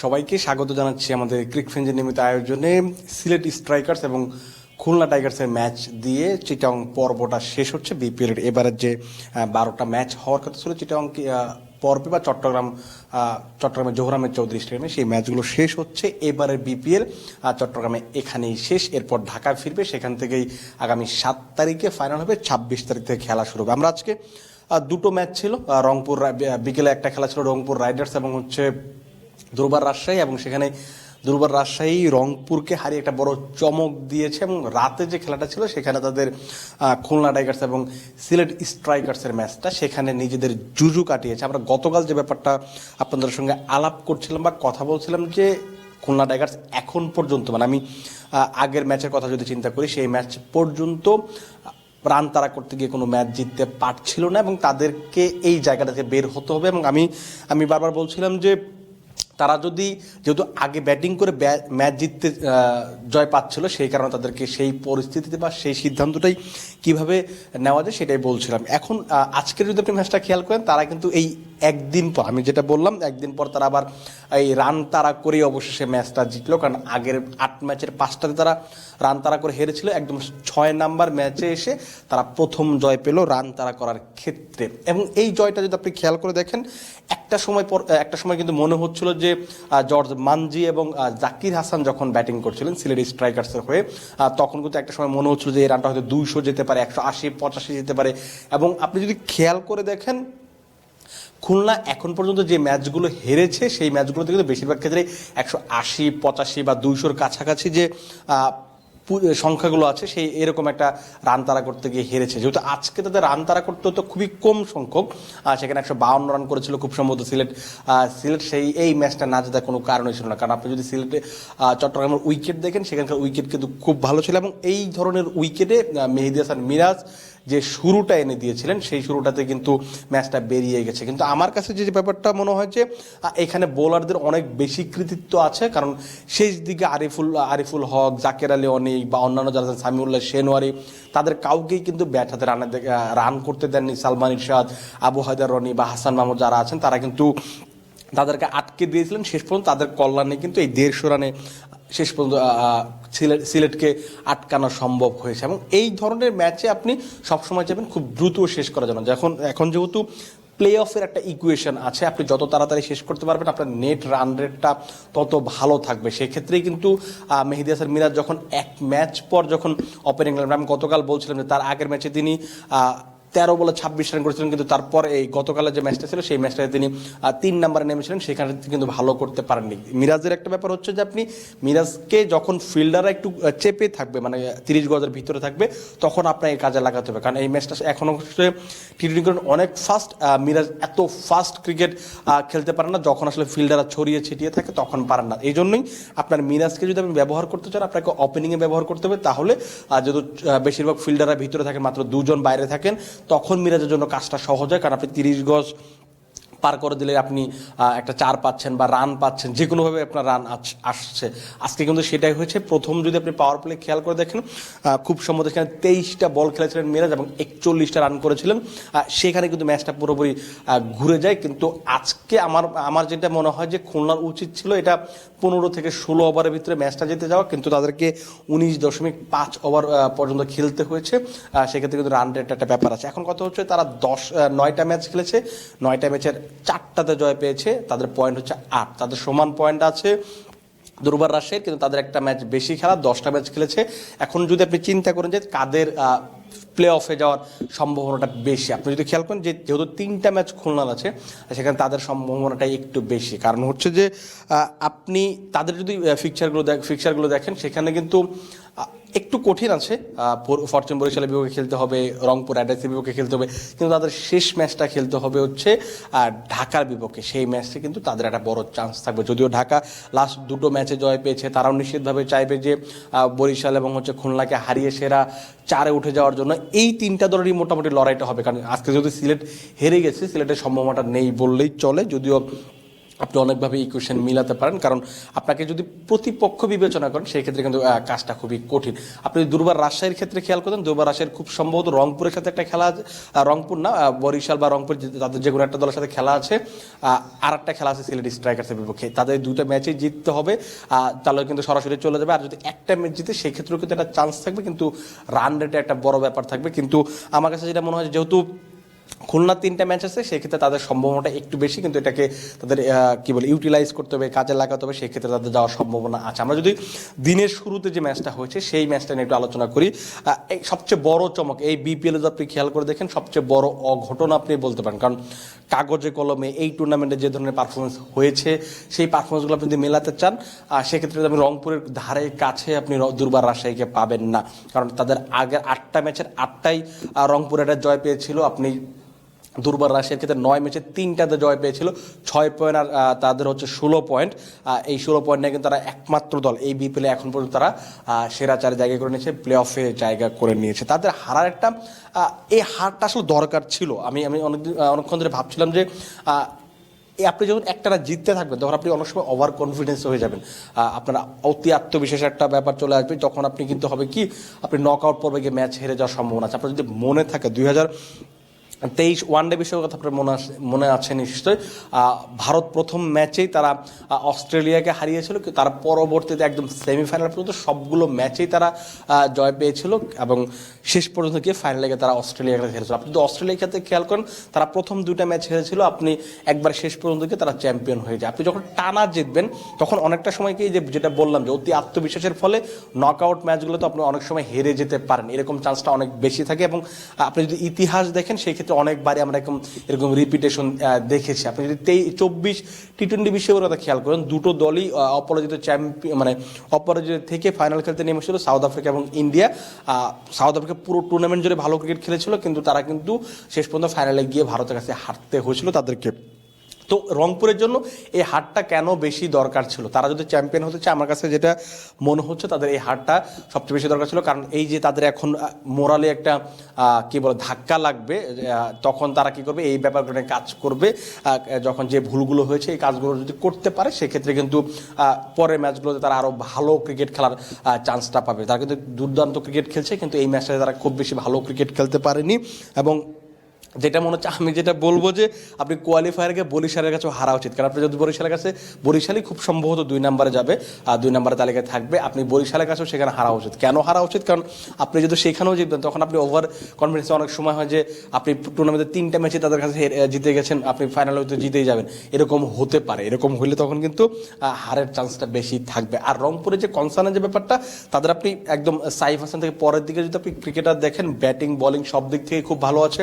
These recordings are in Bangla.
সবাইকে স্বাগত জানাচ্ছি আমাদের ক্রিক ফ্রেঞ্জের নিয়মিত আয়োজনে সিলেট স্ট্রাইকার্স এবং খুলনা টাইগার্সের ম্যাচ দিয়ে চিটাং পর্বটা শেষ হচ্ছে বিপিএল এর। এবারের যে বারোটা ম্যাচ হওয়ার কথা ছিল চিটাং পর্বে বা চট্টগ্রাম চট্টগ্রামের জোহরামের চৌধুরী স্টেডিয়ামে সেই ম্যাচগুলো শেষ হচ্ছে। এবারের বিপিএল চট্টগ্রামে এখানেই শেষ। এরপর ঢাকা ফিরবে। সেখান থেকেই আগামী সাত তারিখে ফাইনাল হবে। ছাব্বিশ তারিখ থেকে খেলা শুরু হবে। আমরা আজকে দুটো ম্যাচ ছিল রংপুর বিকেলে একটা খেলা ছিল রংপুর রাইডার্স এবং হচ্ছে দুর্বার রাজশাহী এবং সেখানে দুর্বার রাজশাহী রংপুরকে হারিয়ে একটা বড় চমক দিয়েছে এবং রাতে যে খেলাটা ছিল সেখানে তাদের খুলনা টাইগার্স এবং সিলেট স্ট্রাইকার্সের ম্যাচটা সেখানে নিজেদের জুজু কাটিয়েছে। আমরা গতকাল যে ব্যাপারটা আপনাদের সঙ্গে আলাপ করছিলাম বা কথা বলছিলাম যে খুলনা টাইগার্স এখন পর্যন্ত মানে আমি আগের ম্যাচের কথা যদি চিন্তা করি, সেই ম্যাচ পর্যন্ত রান তারা করতে গিয়ে কোনো ম্যাচ জিততে পারছিল না এবং তাদেরকে এই জায়গাটা থেকে বের হতে হবে এবং আমি আমি বারবার বলছিলাম যে তারা যদি যেহেতু আগে ব্যাটিং করে ম্যাচ জিততে জয় পাচ্ছিল, সেই কারণে তাদেরকে সেই পরিস্থিতিতে বা সেই সিদ্ধান্তটাই কীভাবে নেওয়া যায় সেটাই বলছিলাম। এখন আজকের যদি আপনি ম্যাচটা খেয়াল করেন, তারা কিন্তু এই একদিন পর, আমি যেটা বললাম, একদিন পর তারা আবার এই রান তারা করেই অবশেষে ম্যাচটা জিতলো, কারণ আগের আট ম্যাচের পাঁচটাতে তারা রান তারা করে হেরেছিল, একদম ছয় নাম্বার ম্যাচে এসে তারা প্রথম জয় পেল রান তারা করার ক্ষেত্রে। এবং এই জয়টা যদি আপনি খেয়াল করে দেখেন, একটা সময় পর একটা সময় কিন্তু মনে হচ্ছিল যে জর্জ মানজি এবং জাকির হাসান যখন ব্যাটিং করছিলেন সিলেটি স্ট্রাইকার্সের হয়ে তখন কিন্তু একটা সময় মনে হচ্ছিল যে এই রানটা হয়তো দুইশো যেতে পারে, একশো আশি, পঁচাশি যেতে পারে। এবং আপনি যদি খেয়াল করে দেখেন, খুলনা এখন পর্যন্ত যে ম্যাচগুলো হেরেছে, সেই ম্যাচগুলোতে কিন্তু বেশিরভাগ ক্ষেত্রে একশো আশি, পঁচাশি বা দুইশোর কাছাকাছি যে সংখ্যাগুলো আছে, সেই এরকম একটা রান তারা করতে গিয়ে হেরেছে। যেহেতু আজকে তাদের রান তারা করতে হতো খুবই কম সংখ্যক সেখানে একশো বাউন্ন রান করেছিল খুব সম্ভবত সিলেট সিলেট সেই, এই ম্যাচটা না জেতার কোনো কারণই ছিল না। কারণ আপনি যদি সিলেটে চট্টগ্রামের উইকেট দেখেন, সেখানকার উইকেট কিন্তু খুব ভালো ছিল। এবং এই ধরনের উইকেটে মেহেদি হাসান মিরাজ যে শুরুটা এনে দিয়েছিলেন, সেই শুরুটাতে কিন্তু ম্যাচটা বেরিয়ে গেছে। কিন্তু আমার কাছে যে ব্যাপারটা মনে হয় যে এখানে বোলারদের অনেক বেশি কৃতিত্ব আছে, কারণ শেষ দিকে আরিফুল আরিফুল হক, জাকের আলী অনেক বা অন্যান্য যারা আছেন, সামিউল্লাহ শেনওয়ারি তাদের কাউকেই কিন্তু ব্যাট হাতে রানে রান করতে দেননি। সালমান ইরশাদ, আবু হায়দার রনি বা হাসান মাহমুদ যারা আছেন, তারা কিন্তু তাদেরকে আটকে দিয়েছিলেন। শেষ পর্যন্ত তাদের কল্যাণে কিন্তু এই দেড়শো রানে শেষ পর্যন্ত সিলেট, সিলেটকে আটকানো সম্ভব হয়েছে। এবং এই ধরনের ম্যাচে আপনি সবসময় চাইবেন খুব দ্রুত শেষ করার জন্য। যখন, এখন যেহেতু প্লে অফের একটা ইকুয়েশন আছে, আপনি যত তাড়াতাড়ি শেষ করতে পারবেন, আপনার নেট রান রেটটা তত ভালো থাকবে। সেক্ষেত্রেই কিন্তু মেহেদি হাসান মিরাজ যখন এক ম্যাচ পর যখন ওপেনিং আমি গতকাল বলছিলাম যে তার আগের ম্যাচে তিনি তেরো বলে ছাব্বিশ রান করেছিলেন, কিন্তু তারপর এই গতকালের যে ম্যাচটা ছিল, সেই ম্যাচটাতে তিনি তিন নম্বরে নেমেছিলেন। সেখানে কিন্তু ভালো করতে পারেননি। মিরাজের একটা ব্যাপার হচ্ছে যে আপনি মিরাজকে যখন ফিল্ডাররা একটু চেপে থাকবে মানে তিরিশ গজের ভিতরে থাকবে, তখন আপনাকে কাজে লাগাতে হবে। কারণ এই ম্যাচটা এখন হচ্ছে টি টোয়েন্টি অনেক ফাস্ট মিরাজ এত ফাস্ট ক্রিকেট খেলতে পারেন না, যখন আসলে ফিল্ডাররা ছড়িয়ে ছিটিয়ে থাকে, তখন পারেন না। এই জন্যই আপনার মিরাজকে যদি আপনি ব্যবহার করতে চান, আপনাকে ওপেনিংয়ে ব্যবহার করতে হবে, তাহলে যেহেতু বেশিরভাগ ফিল্ডাররা ভিতরে থাকেন, মাত্র দুজন বাইরে থাকেন তখন মিরাজের জন্য কাজটা সহজ হয় কারণ আপনি তিরিশ গজ পার করে দিলে আপনি একটা চার পাচ্ছেন বা রান পাচ্ছেন যে কোনোভাবে আপনার রান আসছে। আজকে কিন্তু সেটাই হয়েছে। প্রথম যদি আপনি পাওয়ার প্লে খেয়াল করে দেখেন খুব সম্ভবত সেখানে তেইশটা বল খেলেছিলেন মিরাজ এবং একচল্লিশটা রান করেছিলেন। সেখানে কিন্তু ম্যাচটা পুরোপুরি ঘুরে যায়। কিন্তু আজকে আমার আমার যেটা মনে হয় যে খুলনার উচিত ছিল এটা পনেরো থেকে ষোলো ওভারের ভিতরে ম্যাচটা জিতে যাওয়া। কিন্তু তাদেরকে উনিশ দশমিক পাঁচ ওভার পর্যন্ত খেলতে হয়েছে। সেক্ষেত্রে কিন্তু রান রেট একটা ব্যাপার আছে। এখন কথা হচ্ছে তারা দশ নয়টা ম্যাচ খেলেছে। নয়টা ম্যাচের চারটাতে জয় পেয়েছে, তাদের পয়েন্ট হচ্ছে আট। তাদের সমান পয়েন্ট আছে দুর্বার রাজশাহীর কিন্তু তাদের একটা ম্যাচ বেশি খেলা, দশটা ম্যাচ খেলেছে। এখন যদি আপনি চিন্তা করেন যে কাদের প্লে অফে যাওয়ার সম্ভাবনাটা বেশি, আপনি যদি খেয়াল করেন যে যেহেতু তিনটা ম্যাচ খুলনার আছে, সেখানে তাদের সম্ভাবনাটা একটু বেশি। কারণ হচ্ছে যে আপনি তাদের যদি ফিকচারগুলো দেখ ফিকচারগুলো দেখেন, সেখানে কিন্তু একটু কঠিন আছে। ফরচুন বরিশালের বিপক্ষে খেলতে হবে, রংপুর অ্যাডাসের বিপক্ষে খেলতে হবে। কিন্তু তাদের শেষ ম্যাচটা খেলতে হবে হচ্ছে ঢাকার বিপক্ষে। সেই ম্যাচে কিন্তু তাদের একটা বড় চান্স থাকবে। যদিও ঢাকা লাস্ট দুটো ম্যাচে জয় পেয়েছে, তারাও নিশ্চিতভাবে চাইবে যে বরিশাল এবং হচ্ছে খুলনাকে হারিয়ে সেরা চারে উঠে যাওয়ার জন্য। এই তিনটা দলেরই মোটামুটি লড়াইটা হবে। কারণ আজকে যদি সিলেট হেরে গেছে, সিলেটের সম্ভাবনাটা নেই বললেই চলে। যদিও আপনি অনেকভাবে ইকুয়েশন মিলাতে পারেন। কারণ আপনাকে যদি প্রতিপক্ষ বিবেচনা করেন সেই ক্ষেত্রে কিন্তু কাজটা খুবই কঠিন। আপনি দুর্বার রাজশাহীর ক্ষেত্রে খেয়াল করেন, দুর্বার রাজশাহীর খুব সম্ভবত রংপুরের সাথে একটা খেলা রংপুর না বরিশাল বা রংপুর তাদের যে কোনো একটা দলের সাথে খেলা আছে আর একটা খেলা আছে সিলেট স্ট্রাইকার্সের বিপক্ষে। তাদের দুটো ম্যাচেই জিততে হবে তাহলে কিন্তু সরাসরি চলে যাবে। আর যদি একটা ম্যাচ জিতে সেই ক্ষেত্রেও কিন্তু একটা চান্স থাকবে, কিন্তু রান রেটে একটা বড় ব্যাপার থাকবে। কিন্তু আমার কাছে যেটা মনে হয়, যেহেতু খুলনা তিনটা ম্যাচ আছে সেক্ষেত্রে তাদের সম্ভাবনাটা একটু বেশি কিন্তু এটাকে তাদের কি বলে ইউটিলাইজ করতে হবে কাজে লাগাতে হবে সেক্ষেত্রে তাদের যাওয়ার সম্ভাবনা আছে। আমরা যদি দিনের শুরুতে যে ম্যাচটা হয়েছে সেই ম্যাচটা নিয়ে একটু আলোচনা করি সবচেয়ে বড় চমক এই বিপিএল আপনি খেয়াল করে দেখেন সবচেয়ে বড় অঘটন আপনি বলতে পারেন কারণ কাগজে কলমে এই টুর্নামেন্টে যে ধরনের পারফরমেন্স হয়েছে সেই পারফরমেন্সগুলো আপনি যদি মেলাতে চান আর সেক্ষেত্রে আপনি রংপুরের ধারে কাছে আপনি দুর্বার রাজশাহীকে পাবেন না। কারণ তাদের আগের আটটা ম্যাচের আটটাই আহ, রংপুর একটা জয় পেয়েছিল আপনি দুর্বার রাশিয়ার ক্ষেত্রে নয় ম্যাচে তিনটাতে জয় পেয়েছিল, ছয় পয়েন্ট আর তাদের হচ্ছে ষোলো পয়েন্ট এই ষোলো পয়েন্ট নিয়ে কিন্তু তারা একমাত্র দল এই বিপিএলে এখন পর্যন্ত তারা সেরা চারে জায়গা করে নিয়েছে প্লে অফে জায়গা করে নিয়েছে। তাদের হারার একটা এই হারটা আসলে দরকার ছিল। আমি আমি অনেকদিন অনেকক্ষণ ধরে ভাবছিলাম যে আপনি যখন একটানা জিততে থাকবেন, তখন আপনি অনেক সময় ওভার কনফিডেন্স হয়ে যাবেন। আপনার অতি আত্মবিশ্বাস একটা ব্যাপার চলে আসবে, তখন আপনি কিন্তু হবে কি, আপনি নক আউট পর্বে গিয়ে ম্যাচ হেরে যাওয়ার সম্ভাবনা আছে। আপনার যদি মনে থাকে দুই হাজার তেইশ ওয়ানডে বিষয়ের কথা আপনার মনে মনে আছে নিশ্চয়ই। ভারত প্রথম ম্যাচেই তারা অস্ট্রেলিয়াকে হারিয়েছিল তার পরবর্তীতে একদম সেমিফাইনাল পর্যন্ত সবগুলো ম্যাচেই তারা জয় পেয়েছিল এবং শেষ পর্যন্ত গিয়ে ফাইনালে গিয়ে তারা অস্ট্রেলিয়াকে হেরেছিল। আপনি যদি অস্ট্রেলিয়ার ক্ষেত্রে খেয়াল করেন, তারা প্রথম দুইটা ম্যাচ হেরেছিল, আপনি একবার শেষ পর্যন্ত গিয়ে তারা চ্যাম্পিয়ন হয়ে যায়। আপনি যখন টানা জিতবেন, তখন অনেকটা সময় কি যে, যেটা বললাম যে, অতি আত্মবিশ্বাসের ফলে নক নকআউট ম্যাচগুলোতে আপনি অনেক সময় হেরে যেতে পারেন। এরকম চান্সটা অনেক বেশি থাকে এবং আপনি যদি ইতিহাস দেখেন, সেই ক্ষেত্রে অনেকবারই আমরা এরকম এরকম রিপিটেশন দেখেছি। আপনি যদি তেই, চব্বিশ টি টোয়েন্টি বিশ্বকাপের কথা খেয়াল করেন, দুটো দলই অপরাজিত চ্যাম্পিয়ন মানে অপরাজিত থেকে ফাইনাল খেলতে নেমেছিল সাউথ আফ্রিকা এবং ইন্ডিয়া সাউথ আফ্রিকা পুরো টুর্নামেন্ট জুড়ে ভালো ক্রিকেট খেলেছিল, কিন্তু তারা কিন্তু শেষ পর্যন্ত ফাইনালে গিয়ে ভারতের কাছে হারতে হয়েছিল তাদেরকে। তো রংপুরের জন্য এই হারটা কেন বেশি দরকার ছিল? তারা যদি চ্যাম্পিয়ন হতে চায়, আমার কাছে যেটা মনে হচ্ছে তাদের এই হারটা সবচেয়ে বেশি দরকার ছিল। কারণ এই যে তাদের এখন মোরালে একটা কি বলে, ধাক্কা লাগবে তখন তারা কি করবে? এই ব্যাপারগুলো কাজ করবে যখন যে ভুলগুলো হয়েছে, এই কাজগুলো যদি করতে পারে, সেক্ষেত্রে কিন্তু পরের ম্যাচগুলোতে তারা আরও ভালো ক্রিকেট খেলার চান্সটা পাবে। তারা কিন্তু দুর্দান্ত ক্রিকেট খেলছে, কিন্তু এই ম্যাচটাতে তারা খুব বেশি ভালো ক্রিকেট খেলতে পারেনি। এবং যেটা মনে হচ্ছে, আমি যেটা বলব যে আপনি কোয়ালিফায়ারকে বরিশালের কাছে হারা উচিত। কারণ আপনি যদি বরিশালের কাছে, বরিশালই খুব সম্ভবত দুই নম্বরে যাবে, আর দুই নম্বরের তালিকায় থাকবে, আপনি বরিশালের কাছেও সেখানে হারা উচিত। কেন হারা উচিত? কারণ আপনি যদি সেখানেও জিতবেন, তখন আপনি ওভার কনফিডেন্স অনেক সময় হয় যে আপনি টুর্নামেন্টে তিনটা ম্যাচে তাদের কাছে জিতে গেছেন, আপনি ফাইনালে হয়তো জিতেই যাবেন। এরকম হতে পারে। এরকম হইলে তখন কিন্তু হারের চান্সটা বেশি থাকবে। আর রংপুরে যে কনসার্নের যে ব্যাপারটা, তাদের আপনি একদম সাইফ হাসান থেকে পরের দিকে যদি আপনি ক্রিকেটার দেখেন ব্যাটিং বলিং সব দিক থেকে খুব ভালো আছে।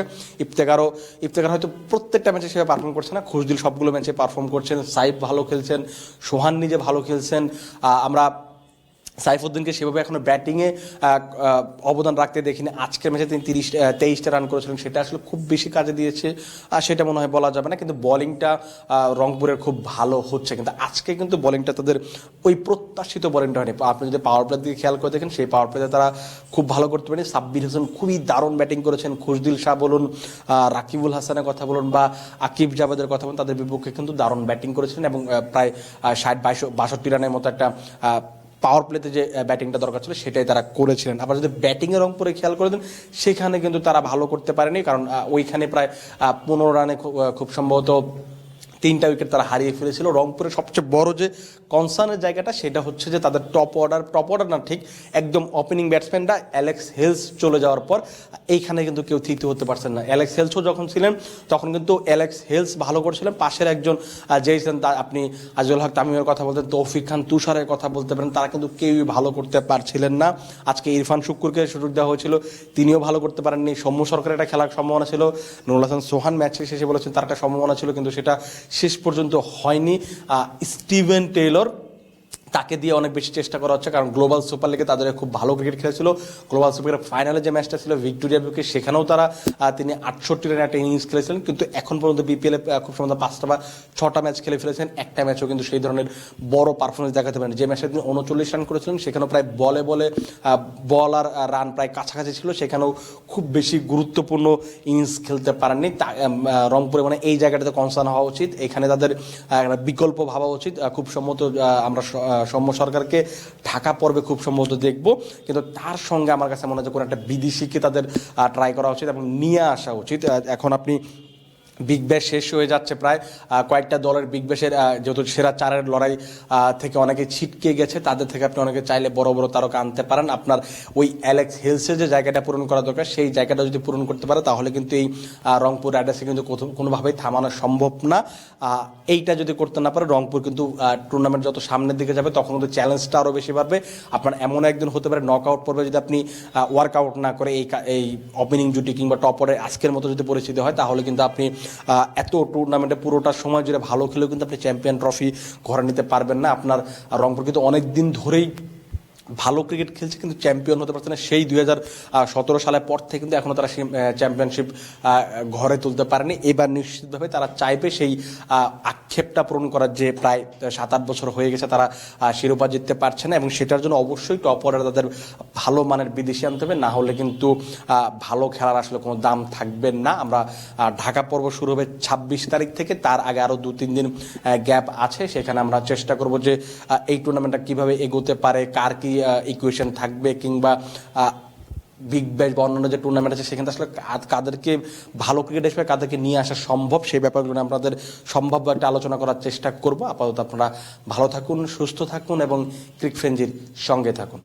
ইফতেকারও, ইফতেকার হয়তো প্রত্যেকটা ম্যাচে সেভাবে পারফর্ম করছে না। খুশদিল সবগুলো ম্যাচে পারফর্ম করছেন, সাইফ ভালো খেলছেন, সোহান নিজে ভালো খেলছেন। আমরা সাইফুদ্দিনকে সেভাবে এখনও ব্যাটিংয়ে অবদান রাখতে দেখিনি। আজকের ম্যাচে তিনি তিরিশ তেইশটা রান করেছিলেন, সেটা আসলে খুব বেশি কাজে দিয়েছে, আর সেটা মনে হয় বলা যাবে না, কিন্তু বোলিংটা রংপুরের খুব ভালো হচ্ছে। কিন্তু আজকে কিন্তু বোলিংটা তাদের ওই প্রত্যাশিত বলিংটা হয়নি। আপনি যদি পাওয়ার প্লের দিকে খেয়াল করে দেখেন, সেই পাওয়ার প্লেতে তারা খুব ভালো করতে পারেন। সাব্বির হোসেন খুবই দারুণ ব্যাটিং করেছেন। খুশদিল শাহ বলুন রাকিবুল হাসানের কথা বলুন বা আকিব জাভেদের কথা বলুন, তাদের বিপক্ষে কিন্তু দারুণ ব্যাটিং করেছিলেন এবং প্রায় ষাট, বাইশ, বাষট্টি রানের মতো একটা পাওয়ার প্লেতে যে ব্যাটিংটা দরকার ছিল, সেটাই তারা করেছিলেন। আবার যদি ব্যাটিংয়ের অঙ্করে খেয়াল করে দেন, সেখানে কিন্তু তারা ভালো করতে পারেনি, কারণ ওইখানে প্রায় পনেরো রানে খুব খুব সম্ভবত তিনটা উইকেট তারা হারিয়ে ফেলেছিল। রংপুরের সবচেয়ে বড় যে কনসার্নের জায়গাটা, সেটা হচ্ছে যে তাদের টপ অর্ডার টপ অর্ডার না, ঠিক একদম ওপেনিং ব্যাটসম্যানরা অ্যালেক্স হেলস চলে যাওয়ার পর, এইখানে কিন্তু কেউ তৃতীয় হতে পারছেন না। অ্যালেক্স হেলসও যখন ছিলেন, তখন কিন্তু অ্যালেক্স হেলস ভালো করছিলেন। পাশের একজন যেই ছিলেন তা আপনি আজুল হক তামিমের কথা বলতেন, তৌফিক খান তুষারের কথা বলতে পারেন, তারা কিন্তু কেউই ভালো করতে পারছিলেন না। আজকে ইরফান শুক্কুরকে সুযোগ দেওয়া হয়েছিল, তিনিও ভালো করতে পারেননি। সৌম্য সরকারের একটা খেলার সম্ভাবনা ছিল। নুরুল হাসান সোহান ম্যাচে শেষে বলেছেন তার একটা সম্ভাবনা ছিল, কিন্তু সেটা শেষ পর্যন্ত হয়নি স্টিভেন টেইলর তাকে দিয়ে অনেক বেশি চেষ্টা করা হচ্ছে, কারণ গ্লোবাল সুপার লিগে তাদের খুব ভালো ক্রিকেট খেলেছিল। গ্লোবাল সুপার লিগের ফাইনালে যে ম্যাচটা ছিল ভিক্টোরিয়া বিপক্ষে সেখানেও তারা তিনি আটষট্টি রানের একটা ইনিংস খেলেছিলেন, কিন্তু এখন পর্যন্ত বিপিএল এ খুব সম্ভবত পাঁচটা বা ছটা ম্যাচ খেলে ফেলেছেন, একটা ম্যাচও কিন্তু সেই ধরনের বড় পারফরমেন্স দেখাতে পারেন। যে ম্যাচে তিনি উনচল্লিশ রান করেছিলেন, সেখানেও প্রায় বলে বলে বল আর রান প্রায় কাছাকাছি ছিল, সেখানেও খুব বেশি গুরুত্বপূর্ণ ইনিংস খেলতে পারেননি। তা- রংপুরে মানে এই জায়গাটাতে কনসার্ন হওয়া উচিত। এখানে তাদের বিকল্প ভাবা উচিত। খুব সম্মত আমরা সৌম্য সরকারকে ঢাকা পর্বে খুব সম্ভবত দেখব। কিন্তু তার সঙ্গে আমার কাছে মনে হচ্ছে কোনো একটা বিদেশিকে তাদের ট্রাই করা উচিত এবং নিয়ে আসা উচিত। এখন আপনি বিগ ব্যাশ শেষ হয়ে যাচ্ছে প্রায় কয়েকটা দলের বিগ ব্যাশের যেহেতু সেরা চারের লড়াই থেকে অনেকে ছিটকে গেছে, তাদের থেকে আপনি অনেকে চাইলে বড় বড় তারকা আনতে পারেন। আপনার ওই অ্যালেক্স হিলসের যে জায়গাটা পূরণ করা দরকার, সেই জায়গাটা যদি পূরণ করতে পারে, তাহলে কিন্তু এই রংপুর রাইডার্সকে কিন্তু কোনোভাবেই থামানো সম্ভব না। এইটা যদি করতে না পারে, রংপুর কিন্তু টুর্নামেন্ট যত সামনের দিকে যাবে, তখন কিন্তু চ্যালেঞ্জটা আরও বেশি বাড়বে। আপনার এমন একদিন হতে পারে নক আউট পর্বে যদি আপনি ওয়ার্কআউট না করে এই এই ওপেনিং জুটি কিংবা টপরে আজকের মতো যদি পরিস্থিতি হয়, তাহলে কিন্তু আপনি এত টুর্নামেন্টে পুরোটা সময় জুড়ে ভালো খেলেও কিন্তু আপনি চ্যাম্পিয়ন ট্রফি ঘরে নিতে পারবেন না। আপনার রংপুর কিন্তু অনেক দিন ধরেই ভালো ক্রিকেট খেলছে কিন্তু চ্যাম্পিয়ন হতে পারছে না। সেই দুই হাজার সতেরো সালের পর থেকে কিন্তু এখনও তারা চ্যাম্পিয়নশিপ ঘরে তুলতে পারেনি। এবার নিশ্চিতভাবে তারা চাইবে সেই আক্ষেপটা পূরণ করার যে প্রায় সাত আট বছর হয়ে গেছে তারা শিরোপা জিততে পারছে না এবং সেটার জন্য অবশ্যই টপ অর্ডার তাদের ভালো মানের বিদেশি আনতে হবে। না হলে কিন্তু ভালো খেলার আসলে কোনো দাম থাকবে না। আমরা ঢাকা পর্ব শুরু হবে ছাব্বিশ তারিখ থেকে। তার আগে আরও দু তিন দিন গ্যাপ আছে। সেখানে আমরা চেষ্টা করব যে এই টুর্নামেন্টটা কীভাবে এগোতে পারে, কার কি ইকুয়েশন থাকবে কিংবা বিগ ব্যাশ বা অন্যান্য যে টুর্নামেন্ট আছে, সেখানে আসলে কাদেরকে ভালো ক্রিকেট হিসেবে কাদেরকে নিয়ে আসা সম্ভব, সেই ব্যাপারগুলো আপনাদের সম্ভাব্য একটা আলোচনা করার চেষ্টা করব। আপাতত আপনারা ভালো থাকুন, সুস্থ থাকুন এবং ক্রিক ফ্রেঞ্জির সঙ্গে থাকুন।